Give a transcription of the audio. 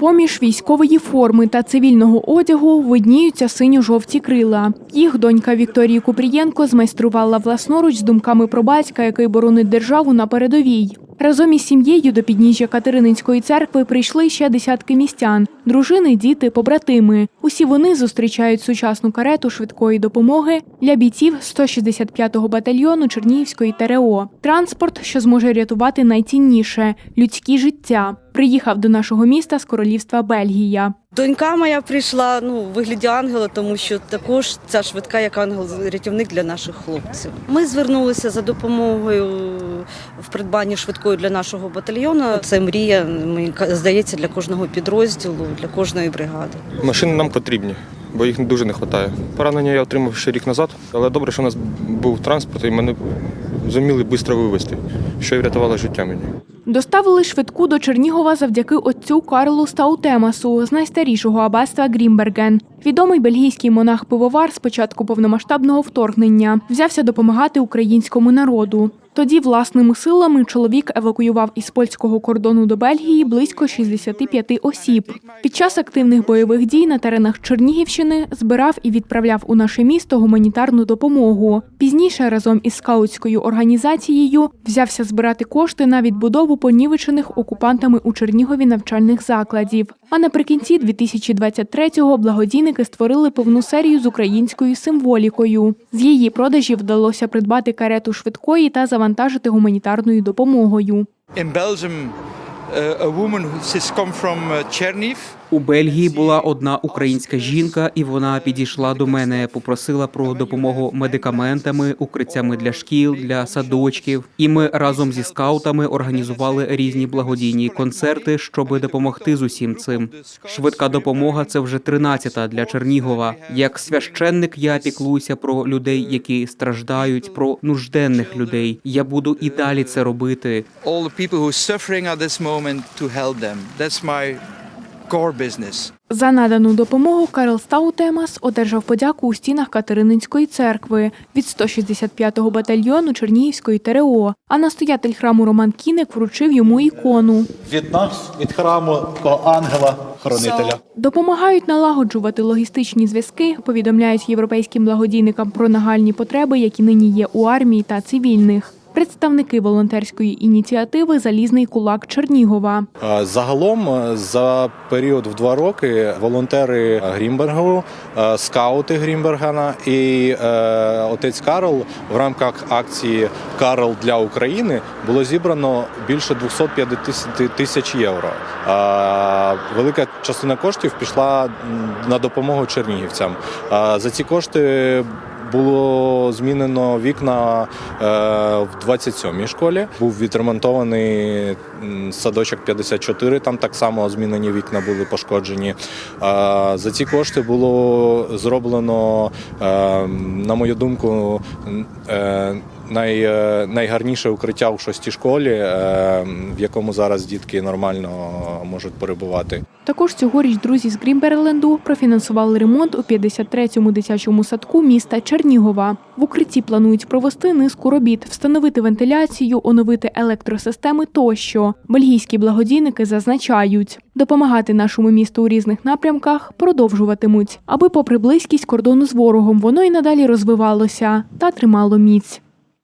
Поміж військової форми та цивільного одягу видніються синьо-жовті крила. Їх донька Вікторії Купрієнко змайструвала власноруч з думками про батька, який боронить державу на передовій. Разом із сім'єю до підніжжя Катерининської церкви прийшли ще десятки містян: дружини, діти, побратими. Усі вони зустрічають сучасну карету швидкої допомоги для бійців 165-го батальйону Чернігівської ТРО. Транспорт, що зможе рятувати найцінніше людські життя. Приїхав до нашого міста з королівства Бельгія. Донька моя прийшла ну, у вигляді ангела, тому що також ця швидка як ангел-рятівник для наших хлопців. Ми звернулися за допомогою в придбанні швидкої для нашого батальйону. Це мрія, мені здається, для кожного підрозділу, для кожної бригади. Машини нам потрібні, бо їх дуже не вистачає. Поранення я отримав ще рік назад, але добре, що у нас був транспорт і мене зуміли швидко вивезти, що й врятувало життя мені. Доставили швидку до Чернігова завдяки отцю Карлу Стаутемасу з найстарішого аббатства Грімберген. Відомий бельгійський монах-пивовар з початку повномасштабного вторгнення взявся допомагати українському народу. Тоді власними силами чоловік евакуював із польського кордону до Бельгії близько 65 осіб. Під час активних бойових дій на теренах Чернігівщини збирав і відправляв у наше місто гуманітарну допомогу. Пізніше разом із скаутською організацією взявся збирати кошти на відбудову понівечених окупантами у Чернігові навчальних закладів. А наприкінці 2023-го благодійники створили повну серію з українською символікою. З її продажів вдалося придбати карету швидкої та завантажити гуманітарною допомогою. In Belgium, uh, a woman who has come from uh, Cherniv. У Бельгії була одна українська жінка, і вона підійшла до мене, попросила про допомогу медикаментами, укриттями для шкіл, для садочків. І ми разом зі скаутами організували різні благодійні концерти, щоб допомогти з усім цим. Швидка допомога це вже 13-та для Чернігова. Як священник я піклуюся про людей, які страждають, про нужденних людей. Я буду і далі це робити. All the people who are suffering at this moment to help them. That's my core business. За надану допомогу Карл Стаутемас одержав подяку у стінах Катерининської церкви від 165-го батальйону Чернігівської ТРО, а настоятель храму Роман Кіник вручив йому ікону. від нас, від храму такого ангела-хоронителя. Допомагають налагоджувати логістичні зв'язки, повідомляють європейським благодійникам про нагальні потреби, які нині є у армії та цивільних. Представники волонтерської ініціативи Залізний кулак Чернігова. Загалом е, за період в два роки волонтери Грімбергу, е, скаути Грімбергена і е, отець Карл в рамках акції Карл для України було зібрано більше 250 тисяч євро. Велика частина коштів пішла на допомогу чернігівцям. За ці кошти було змінено вікна е, в 27-й школі. Був відремонтований садочок 54, Там так само змінені вікна були пошкоджені. Е, За ці кошти було зроблено, е, на мою думку, най, е, найгарніше укриття у шостій школі, е, в якому зараз дітки нормально можуть перебувати. Також цьогоріч друзі з Грімберленду профінансували ремонт у 53-му дитячому садку міста Чернігова. В укритті планують провести низку робіт, встановити вентиляцію, оновити електросистеми тощо. Бельгійські благодійники зазначають, допомагати нашому місту у різних напрямках продовжуватимуть, аби, попри близькість кордону з ворогом, воно й надалі розвивалося та тримало міць.